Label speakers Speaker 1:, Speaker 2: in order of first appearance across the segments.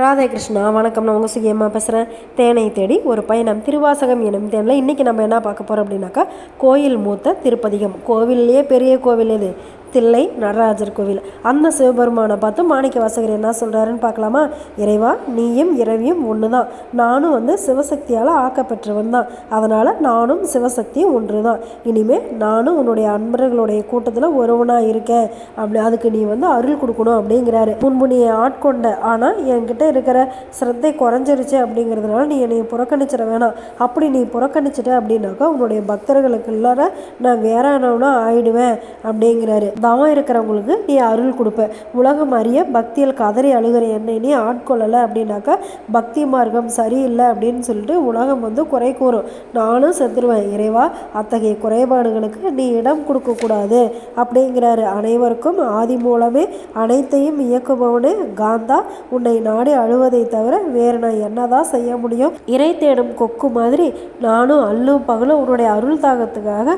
Speaker 1: ராதே கிருஷ்ணா வணக்கம். நான் உங்கள் சுகியம்மா பேசுகிறேன் தேனை தேடி ஒரு பயணம். திருவாசகம் எனும் தேனில் இன்றைக்கி நம்ம என்ன பார்க்க போகிறோம் அப்படின்னாக்கா கோயில் மூத்த திருப்பதிகம். கோவில்லையே பெரிய கோவில் இது. தில்லை நடராஜர் கோவில். அந்த சிவபெருமானை பார்த்து மாணிக்க வாசகர் என்ன சொல்கிறாருன்னு பார்க்கலாமா? இறைவா நீயும் இறைவியும் ஒன்று தான் நானும் வந்து சிவசக்தியால் ஆக்கப்பெற்றவன் தான். அதனால் நானும் சிவசக்தியும் ஒன்று தான் இனிமேல் நானும் உன்னுடைய அன்பர்களுடைய கூட்டத்தில் ஒருவனாக இருக்கேன். அப்படி அதுக்கு நீ வந்து அருள் கொடுக்கணும் அப்படிங்கிறாரு. முன்பு நீ ஆட்கொண்ட ஆனால் என்கிட்ட இருக்கிற சிரத்தை குறைஞ்சிருச்சு அப்படிங்கிறதுனால நீ என்னை புறக்கணிச்சிட வேணாம். அப்படி நீ புறக்கணிச்சிட்ட அப்படின்னாக்கா உன்னுடைய பக்தர்களுக்கு இல்லாத நான் வேறானவனா ஆயிடுவேன் அப்படிங்கிறாரு. தவம் இருக்கிறவங்களுக்கு நீ அருள் கொடுப்ப. உலகம் அறிய பக்தியில் கதறி அழுகிற என்னை நீ ஆட்கொள்ளலை அப்படின்னாக்கா பக்தி மார்க்கம் சரியில்லை அப்படின்னு சொல்லிட்டு உலகம் வந்து குறை கூறும். நானும் செத்துருவேன். இறைவா அத்தகைய குறைபாடுகளுக்கு நீ இடம் கொடுக்கக்கூடாது அப்படிங்கிறாரு அனைவருக்கும். ஆதி மூலமே அனைத்தையும் இயக்குபவனே காந்தா. உன்னை நாடி அழுவதை தவிர வேறு நான் என்னதான் செய்ய முடியும்? இறை தேடும் கொக்கு மாதிரி நானும் அல்லும் பகலும் உன்னுடைய அருள் தாகத்துக்காக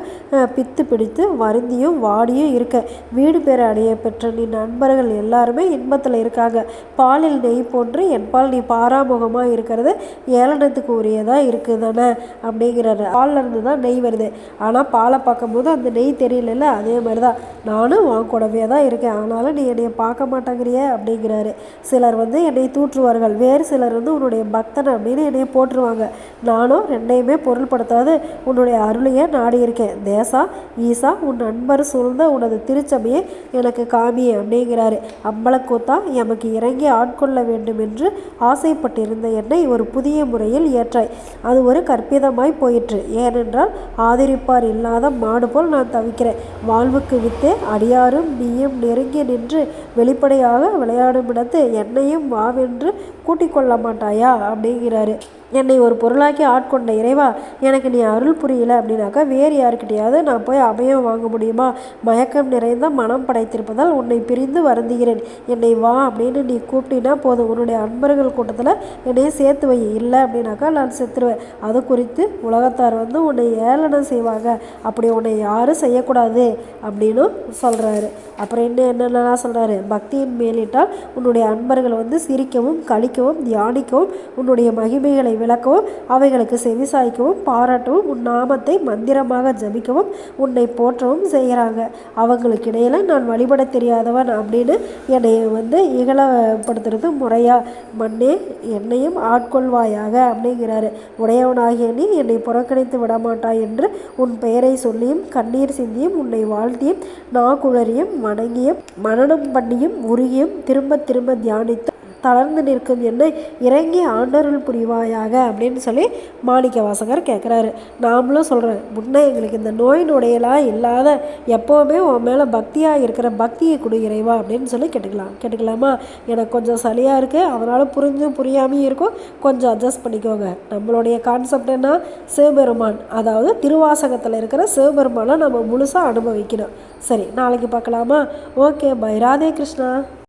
Speaker 1: பித்து பிடித்து வருந்தியும் வாடியும் இருக்க. வீடு பேர் அடைய பெற்ற நீ நண்பர்கள் எல்லாருமே இன்பத்தில் இருக்காங்க. பாலில் நெய் போன்று என் பால் நீ பாராமுகமாக இருக்கிறது ஏளனத்துக்கு உரியதாக இருக்குது தானே அப்படிங்கிறாரு பால்லேருந்து தான் நெய் வருது. ஆனால் பாலை பார்க்கும்போது அந்த நெய் தெரியலல்ல அதே மாதிரி தான் நானும் உன் கூடவே தான் இருக்கேன். ஆனாலும் நீ என்னை பார்க்க மாட்டேங்கிறிய அப்படிங்கிறாரு. சிலர் வந்து என்னை தூற்றுவார்கள். வேறு சிலர் வந்து உன்னுடைய பக்தன் அப்படின்னு என்னை போட்டுருவாங்க நானும் ரெண்டையுமே பொருள்படுத்தாது உன்னுடைய அருளையே நாடி இருக்கேன் தேசா ஈசா உன் நண்பர் சூழ்ந்த உனது திருச்சபையை எனக்கு காமி அப்படிங்கிறாரு. அம்பலக்கூத்தா எமக்கு இறங்கி ஆட்கொள்ள வேண்டும் என்று ஆசைப்பட்டிருந்த என்னை ஒரு புதிய முறையில் ஏற்றாய். அது ஒரு கற்பிதமாய் போயிற்று. ஏனென்றால் ஆதரிப்பார் இல்லாத மாடு போல் நான் தவிக்கிறேன். வாழ்வுக்கு வித்தே அடியாரும் நீயும் நெருங்கி நின்று வெளிப்படையாக விளையாடும் இடத்து என்னையும் வாவென்று கூட்டிக் கொள்ள மாட்டாயா? அப்படிங்கிறாரு. என்னை ஒரு பொருளாக்கி ஆட்கொண்ட இறைவா எனக்கு நீ அருள் புரியல அப்படின்னாக்கா வேறு யாருக்கிட்டையாவது நான் போய் அபயம் வாங்க முடியுமா? மயக்கம் நிறைந்த மனம் படைத்திருப்பதால் உன்னை பிரிந்து வருந்துகிறேன். என்னை வா அப்படின்னு நீ கூப்பிட்டினா போதும். உன்னுடைய அன்பர்கள் கூட்டத்தில் என்னைய சேர்த்து வை. இல்லை அப்படின்னாக்கா நான் செத்துருவேன். அது குறித்து உலகத்தார் வந்து உன்னை ஏளனம் செய்வாங்க. அப்படி உன்னை யாரும் செய்யக்கூடாது அப்படின்னு சொல்கிறாரு அப்புறம் இன்னும் என்னென்னலாம் சொல்கிறாரு பக்தியின் மேலிட்டால் உன்னுடைய அன்பர்கள் வந்து சிரிக்கவும் கழிக்கவும் தியானிக்கவும் உன்னுடைய மகிமைகளை விளக்கவும் அவைகளுக்கு செவிசாய்க்கவும் பாராட்டவும் உன் நாமத்தை மந்திரமாக ஜபிக்கவும் உன்னை போற்றவும் செய்கிறாங்க. அவங்களுக்கு இடையில் நான் வழிபட தெரியாதவன் அப்படின்னு என்னை வந்து இகழப்படுத்துறது முறையா? மண்ணே என்னையும் ஆட்கொள்வாயாக அப்படிங்கிறாரு. உடையவனாகிய நீ என்னை புறக்கணித்து விடமாட்டாய் என்று உன் பெயரை சொல்லியும் கண்ணீர் சிந்தியும் உன்னை வாழ்த்தியும் நாக்குழறியும் வணங்கியும் மனனம் பண்ணியும் உருகியும் திரும்ப திரும்ப தியானித்து தளர்ந்து நிற்கும் என்னை இறங்கி ஆண்டருள் புரிவாயாக அப்படின்னு சொல்லி மாணிக்க வாசகர் கேட்குறாரு நாமளும் சொல்கிறேன் முன்னே எங்களுக்கு இந்த நோய் நொடையெல்லாம் இல்லாத எப்போவுமே உன் மேலே பக்தியாக இருக்கிற பக்தியை கொடு இறைவா அப்படின்னு சொல்லி கேட்டுக்கலாம். கேட்டுக்கலாமா? எனக்கு கொஞ்சம் சளியாக இருக்குது அதனால் புரிஞ்சும் புரியாமையும் இருக்கும். கொஞ்சம் அட்ஜஸ்ட் பண்ணிக்கோங்க. நம்மளுடைய கான்செப்ட் என்ன? சிவபெருமான். அதாவது திருவாசகத்தில் இருக்கிற சிவபெருமானை நம்ம முழுசாக அனுபவிக்கணும். சரி நாளைக்கு பார்க்கலாமா? Okay bye Radhe Krishna.